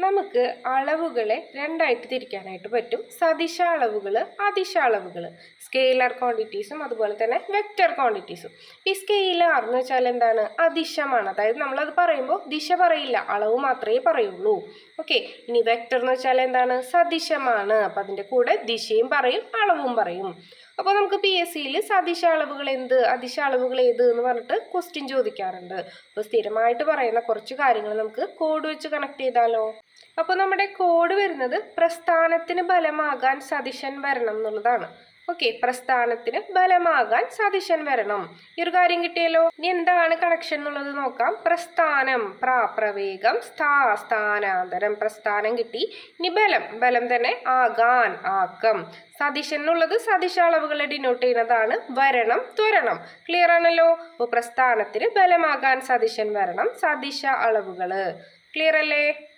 നമുക്ക് അളവുകളെ രണ്ടായിട്ട് തിരിക്കാനായിട്ട് പറ്റും. സദിശ അളവുകൾ അതിശ അളവുകൾ സ്കെയിലർ ക്വാണ്ടിറ്റീസും അതുപോലെ തന്നെ വെക്റ്റർ ക്വാണ്ടിറ്റീസും. ഈ സ്കെയിലർ എന്ന് വെച്ചാൽ എന്താണ്? അതിശമാണ്. അതായത് നമ്മളത് പറയുമ്പോൾ ദിശ പറയില്ല അളവ് മാത്രമേ പറയുള്ളൂ. ഓക്കെ. ഇനി വെക്റ്റർ എന്ന് വെച്ചാൽ എന്താണ്? സദിശമാണ്. അപ്പം അതിന്റെ കൂടെ ദിശയും പറയും അളവും പറയും. അപ്പോൾ നമുക്ക് പി എസ് സിയിൽ സദിശ അളവുകൾ എന്ത്? അതിശ അളവുകൾ ഏത് എന്ന് പറഞ്ഞിട്ട് ക്വസ്റ്റ്യൻ ചോദിക്കാറുണ്ട്. അപ്പോൾ സ്ഥിരമായിട്ട് പറയുന്ന കുറച്ച് കാര്യങ്ങൾ നമുക്ക് കോഡ് വെച്ച് കണക്ട് ചെയ്താലോ? അപ്പോൾ നമ്മുടെ കോഡ് വരുന്നത് പ്രസ്ഥാനത്തിന് ബലമാകാൻ സദിശൻ വരണം എന്നുള്ളതാണ്. ഓക്കെ പ്രസ്ഥാനത്തിന് ബലമാകാൻ സദിശൻ വരണം. ഈ ഒരു കാര്യം കിട്ടിയല്ലോ? ഇനി എന്താണ് കണക്ഷൻ എന്നുള്ളത് നോക്കാം. പ്രസ്ഥാനം പ്രാപ്രവേഗം സ്ഥാ സ്ഥാനാന്തരം. പ്രസ്ഥാനം കിട്ടി. ഇനി ബലം. ബലം തന്നെ ആകാൻ ആക്കം. സദിശൻ എന്നുള്ളത് സദിശ അളവുകളെ ഡിനോട്ട് ചെയ്യുന്നതാണ്. വരണം ത്വരണം. ക്ലിയർ ആണല്ലോ? അപ്പോൾ പ്രസ്ഥാനത്തിന് ബലമാകാൻ സദിശൻ വരണം. സദിശ അളവുകൾ ക്ലിയർ അല്ലേ?